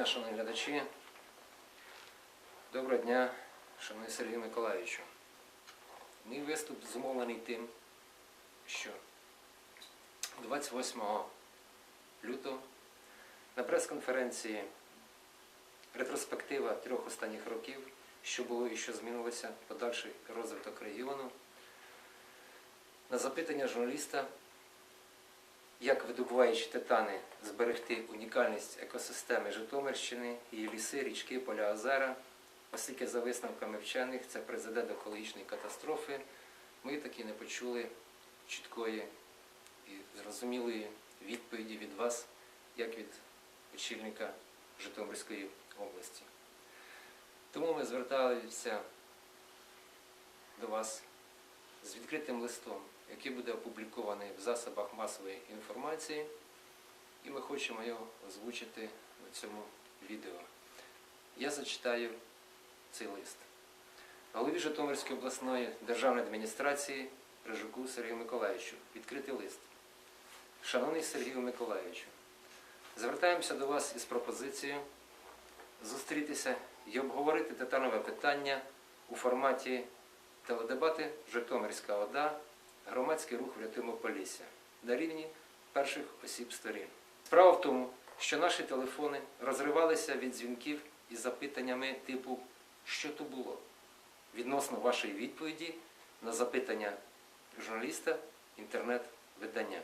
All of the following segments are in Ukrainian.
дня, шановні глядачі. Доброго дня, шановний Сергій Миколаївичу. Мій виступ зумовлений тим, що 28 лютого на прес-конференції ретроспектива трьох останніх років, що було і що змінилося, подальший розвиток регіону. На запитання журналіста як видобуваючи титани зберегти унікальність екосистеми Житомирщини, її ліси, річки, поля, озера, оскільки за висновками вчених це призведе до екологічної катастрофи, ми таки не почули чіткої і зрозумілої відповіді від вас, як від очільника Житомирської області. Тому ми зверталися до вас з відкритим листом, який буде опублікований в засобах масової інформації, і ми хочемо його озвучити в цьому відео. Я зачитаю цей лист. Голові Житомирської обласної державної адміністрації Рижуку Сергію Миколаївичу. Відкритий лист. Шановний Сергію Миколаївичу, звертаємося до вас із пропозицією зустрітися і обговорити титанове питання у форматі теледебати Житомирська ОДА, громадський рух врятуємо Полісся на рівні перших осіб сторін. Справа в тому, що наші телефони розривалися від дзвінків із запитаннями типу Що то було? відносно вашої відповіді на запитання журналіста інтернет-видання.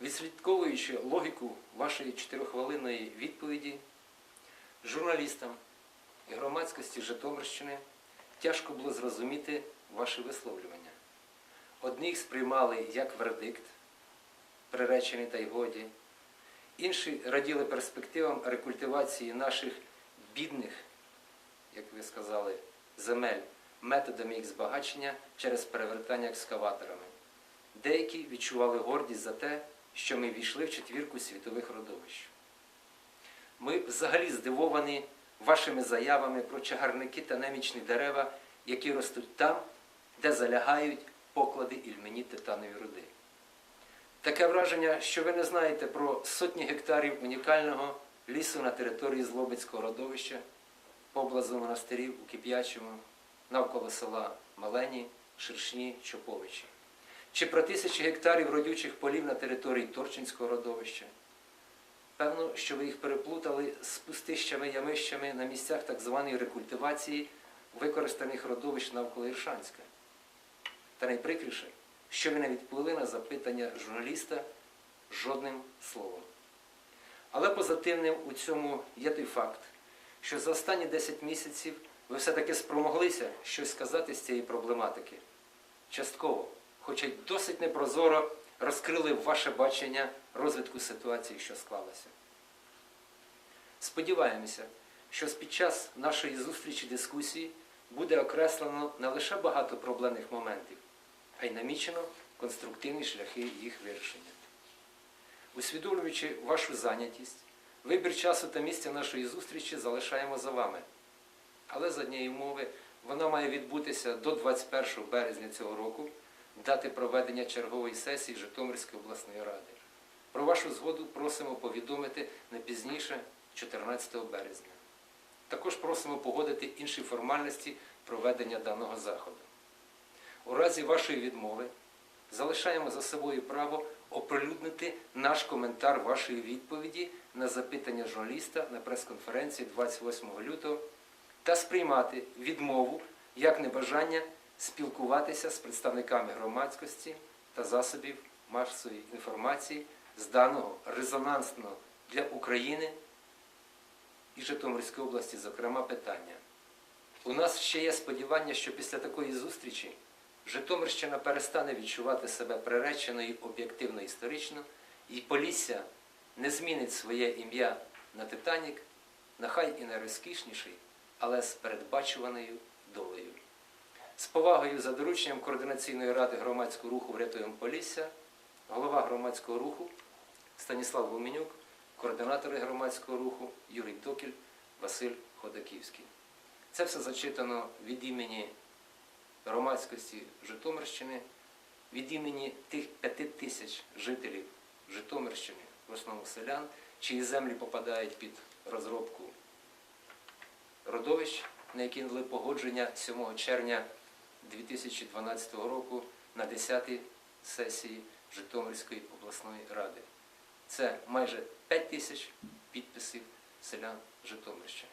Відслідковуючи логіку вашої чотирихвилинної відповіді, журналістам і громадськості Житомирщини тяжко було зрозуміти ваші висловлювання. Одних сприймали як вердикт, приречений та й годі, інші раділи перспективам рекультивації наших бідних, як ви сказали, земель методами їх збагачення через перевертання екскаваторами. Деякі відчували гордість за те, що ми війшли в четвірку світових родовищ. Ми взагалі здивовані вашими заявами про чагарники та немічні дерева, які ростуть там, де залягають поклади ільмені титанові руди. Таке враження, що ви не знаєте про сотні гектарів унікального лісу на території Злобицького родовища, поблизу монастирів у Кип'ячому, навколо села Малені, Шершні, Чоповичі, чи про тисячі гектарів родючих полів на території Торчинського родовища. Певно, що ви їх переплутали з пустищами, ямищами на місцях так званої рекультивації використаних родовищ навколо Іршанська. Та найприкріше, що ви не відповіли на запитання журналіста жодним словом. Але позитивним у цьому є той факт, що за останні 10 місяців ви все-таки спромоглися щось сказати з цієї проблематики. Частково, хоча й досить непрозоро розкрили ваше бачення розвитку ситуації, що склалася. Сподіваємося, що під час нашої зустрічі дискусії буде окреслено не лише багато проблемних моментів, а й намічено конструктивні шляхи їх вирішення. Усвідомлюючи вашу зайнятість, вибір часу та місця нашої зустрічі залишаємо за вами. Але за однієї умови вона має відбутися до 21 березня цього року, дати проведення чергової сесії Житомирської обласної ради. Про вашу згоду просимо повідомити не пізніше 14 березня. Також просимо погодити інші формальності проведення даного заходу. У разі вашої відмови залишаємо за собою право оприлюднити наш коментар вашої відповіді на запитання журналіста на прес-конференції 28 лютого та сприймати відмову як небажання спілкуватися з представниками громадськості та засобів масової інформації з даного резонансного для України і Житомирської області, зокрема, питання. У нас ще є сподівання, що після такої зустрічі Житомирщина перестане відчувати себе приреченою об'єктивно історично, і Полісся не змінить своє ім'я на Титанік, нехай і найрозкішніший, але з передбачуваною долею. З повагою за дорученням Координаційної ради громадського руху «Врятуємо Полісся, голова громадського руху Станіслав Гуменюк, координатори громадського руху Юрій Токіль, Василь Ходаківський. Це все зачитано від імені громадськості Житомирщини, від імені тих п'яти тисяч жителів Житомирщини, в основному селян, чиї землі попадають під розробку родовищ, на які надали погодження 7 червня 2012 року на 10-й сесії Житомирської обласної ради. Це майже 5 тисяч підписів селян Житомирщини.